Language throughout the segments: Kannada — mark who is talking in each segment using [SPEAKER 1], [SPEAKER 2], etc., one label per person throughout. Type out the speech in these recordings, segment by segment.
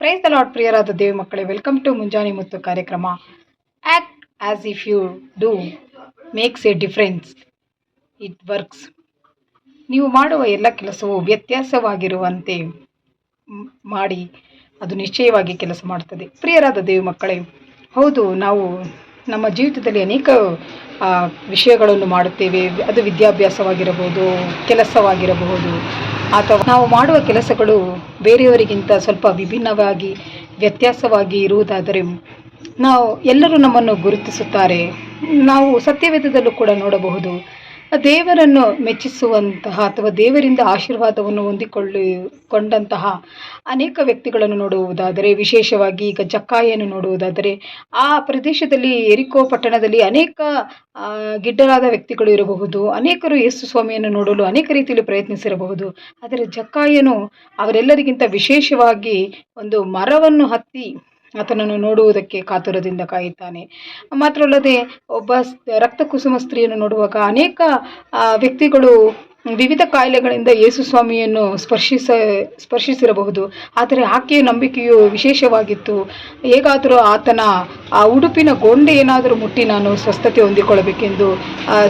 [SPEAKER 1] ಪ್ರೈಸ್ ದ ಲಾಡ್ ಪ್ರಿಯರಾದ ದೇವಿ ಮಕ್ಕಳೇ. ವೆಲ್ಕಮ್ ಟು ಮುಂಜಾನೆ ಮುತ್ತು ಕಾರ್ಯಕ್ರಮ. Act as if you do makes a difference it works ನೀವು ಮಾಡುವ ಎಲ್ಲ ಕೆಲಸವು ವ್ಯತ್ಯಾಸವಾಗಿರುವಂತೆ ಮಾಡಿ ಅದು ನಿಶ್ಚಯವಾಗಿ ಕೆಲಸ ಮಾಡುತ್ತದೆ ಪ್ರಿಯರಾದ ದೇವಿ ಮಕ್ಕಳೇ, ಹೌದು, ನಾವು ನಮ್ಮ ಜೀವಿತದಲ್ಲಿ ಅನೇಕ ವಿಷಯಗಳನ್ನು ಮಾಡುತ್ತೇವೆ. ಅದು ವಿದ್ಯಾಭ್ಯಾಸವಾಗಿರಬಹುದು, ಕೆಲಸವಾಗಿರಬಹುದು. ಅಥವಾ ನಾವು ಮಾಡುವ ಕೆಲಸಗಳು ಬೇರೆಯವರಿಗಿಂತ ಸ್ವಲ್ಪ ವಿಭಿನ್ನವಾಗಿ, ವ್ಯತ್ಯಾಸವಾಗಿ ಇರುವುದಾದರೆ ನಾವು ಎಲ್ಲರೂ ನಮ್ಮನ್ನು ಗುರುತಿಸುತ್ತಾರೆ. ನಾವು ಸತ್ಯವೇದದಲ್ಲೂ ಕೂಡ ನೋಡಬಹುದು. ದೇವರನ್ನು ಮೆಚ್ಚಿಸುವಂತಹ ಅಥವಾ ದೇವರಿಂದ ಆಶೀರ್ವಾದವನ್ನು ಹೊಂದಿಕೊಳ್ಳಿ, ಕೊಂಡಂತಹ ಅನೇಕ ವ್ಯಕ್ತಿಗಳನ್ನು ನೋಡುವುದಾದರೆ, ವಿಶೇಷವಾಗಿ ಈಗ ಜಕ್ಕಾಯಿಯನ್ನು ನೋಡುವುದಾದರೆ, ಆ ಪ್ರದೇಶದಲ್ಲಿ ಎರಿಕೋ ಪಟ್ಟಣದಲ್ಲಿ ಅನೇಕ ಗಿಡ್ಡರಾದ ವ್ಯಕ್ತಿಗಳು ಇರಬಹುದು. ಅನೇಕರು ಯೇಸು ಸ್ವಾಮಿಯನ್ನು ನೋಡಲು ಅನೇಕ ರೀತಿಯಲ್ಲಿ ಪ್ರಯತ್ನಿಸಿರಬಹುದು. ಆದರೆ ಜಕ್ಕಾಯನು ಅವರೆಲ್ಲರಿಗಿಂತ ವಿಶೇಷವಾಗಿ ಒಂದು ಮರವನ್ನು ಹತ್ತಿ ಆತನನ್ನು ನೋಡುವುದಕ್ಕೆ ಕಾತುರದಿಂದ ಕಾಯುತ್ತಾನೆ. ಮಾತ್ರವಲ್ಲದೆ ಒಬ್ಬ ರಕ್ತ ಕುಸುಮ ಸ್ತ್ರೀಯನ್ನು ನೋಡುವಾಗ ಅನೇಕ ವ್ಯಕ್ತಿಗಳು ವಿವಿಧ ಕಾಯಿಲೆಗಳಿಂದ ಯೇಸು ಸ್ವಾಮಿಯನ್ನು ಸ್ಪರ್ಶಿಸ, ಸ್ಪರ್ಶಿಸಿರಬಹುದು. ಆದರೆ ಆಕೆಯ ನಂಬಿಕೆಯು ವಿಶೇಷವಾಗಿತ್ತು. ಹೇಗಾದರೂ ಆತನ, ಆ ಉಡುಪಿನ ಗೊಂಡೆ ಏನಾದರೂ ಮುಟ್ಟಿ ನಾನು ಸ್ವಸ್ಥತೆ ಹೊಂದಿಕೊಳ್ಳಬೇಕೆಂದು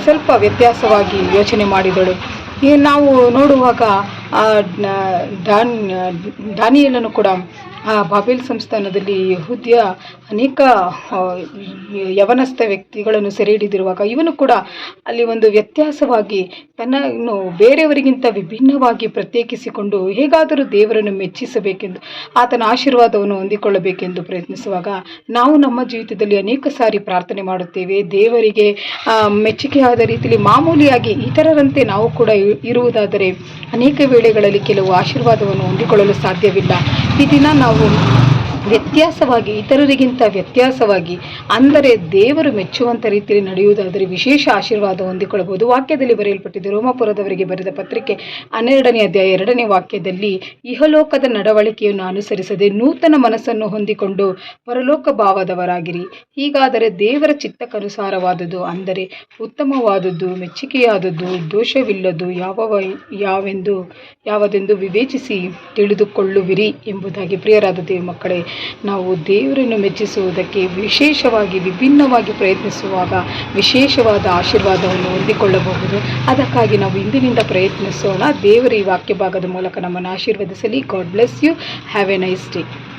[SPEAKER 1] ಸ್ವಲ್ಪ ವ್ಯತ್ಯಾಸವಾಗಿ ಯೋಚನೆ ಮಾಡಿದಳು. ನಾವು ನೋಡುವಾಗ ಆ, ಡಾನ್ ದಾನ್ ದಾನಿಯಲನ್ನು ಕೂಡ ಆ ಬಾಬೆಲ್ ಸಂಸ್ಥಾನದಲ್ಲಿ ಯಹೂದ್ಯ ಅನೇಕ ಯವನಸ್ಥ ವ್ಯಕ್ತಿಗಳನ್ನು ಸೆರೆ ಹಿಡಿದಿರುವಾಗ ಇವನು ಕೂಡ ಅಲ್ಲಿ ಒಂದು ವ್ಯತ್ಯಾಸವಾಗಿ ತನ್ನನ್ನು ಬೇರೆಯವರಿಗಿಂತ ವಿಭಿನ್ನವಾಗಿ ಪ್ರತ್ಯೇಕಿಸಿಕೊಂಡು ಹೇಗಾದರೂ ದೇವರನ್ನು ಮೆಚ್ಚಿಸಬೇಕೆಂದು ಆತನ ಆಶೀರ್ವಾದವನ್ನು ಹೊಂದಿಕೊಳ್ಳಬೇಕೆಂದು ಪ್ರಯತ್ನಿಸುವಾಗ ನಾವು ನಮ್ಮ ಜೀವಿತದಲ್ಲಿ ಅನೇಕ ಸಾರಿ ಪ್ರಾರ್ಥನೆ ಮಾಡುತ್ತೇವೆ. ದೇವರಿಗೆ ಮೆಚ್ಚುಗೆಯಾದ ರೀತಿಯಲ್ಲಿ ಮಾಮೂಲಿಯಾಗಿ ಇತರರಂತೆ ನಾವು ಕೂಡ ಇರುವುದಾದರೆ ಅನೇಕ ವೇಳೆಗಳಲ್ಲಿ ಕೆಲವು ಆಶೀರ್ವಾದವನ್ನು ಹೊಂದಿಕೊಳ್ಳಲು ಸಾಧ್ಯವಿಲ್ಲ. ಈ ದಿನ ನಾವು ವ್ಯತ್ಯಾಸವಾಗಿ, ಇತರರಿಗಿಂತ ವ್ಯತ್ಯಾಸವಾಗಿ, ಅಂದರೆ ದೇವರು ಮೆಚ್ಚುವಂಥ ರೀತಿಯಲ್ಲಿ ನಡೆಯುವುದಾದರೆ ವಿಶೇಷ ಆಶೀರ್ವಾದ ಹೊಂದಿಕೊಳ್ಳಬಹುದು. ವಾಕ್ಯದಲ್ಲಿ ಬರೆಯಲ್ಪಟ್ಟಿದೆ, ರೋಮಾಪುರದವರಿಗೆ ಬರೆದ ಪತ್ರಿಕೆ ಹನ್ನೆರಡನೇ ಅಧ್ಯಾಯ ಎರಡನೇ ವಾಕ್ಯದಲ್ಲಿ, ಇಹಲೋಕದ ನಡವಳಿಕೆಯನ್ನು ಅನುಸರಿಸದೆ ನೂತನ ಮನಸ್ಸನ್ನು ಹೊಂದಿಕೊಂಡು ಪರಲೋಕ ಭಾವದವರಾಗಿರಿ. ಹೀಗಾದರೆ ದೇವರ ಚಿತ್ತಕ್ಕನುಸಾರವಾದದ್ದು ಅಂದರೆ ಉತ್ತಮವಾದದ್ದು ಮೆಚ್ಚುಗೆಯಾದದ್ದು ದೋಷವಿಲ್ಲದ್ದು ಯಾವ ಯಾವೆಂದು, ಯಾವುದೆಂದು ವಿವೇಚಿಸಿ ತಿಳಿದುಕೊಳ್ಳುವಿರಿ ಎಂಬುದಾಗಿ ಪ್ರಿಯರಾದ ದೇವ ಮಕ್ಕಳೇ ನಾವು ದೇವರನ್ನು ಮೆಚ್ಚಿಸುವುದಕ್ಕೆ ವಿಶೇಷವಾಗಿ, ವಿಭಿನ್ನವಾಗಿ ಪ್ರಯತ್ನಿಸುವಾಗ ವಿಶೇಷವಾದ ಆಶೀರ್ವಾದವನ್ನು ಹೊಂದಿಕೊಳ್ಳಬಹುದು. ಅದಕ್ಕಾಗಿ ನಾವು ಇಂದಿನಿಂದ ಪ್ರಯತ್ನಿಸೋಣ. ದೇವರ ಈ ವಾಕ್ಯ ಭಾಗದ ಮೂಲಕ ನಮ್ಮನ್ನು ಆಶೀರ್ವದಿಸಲಿ. God bless you have a nice day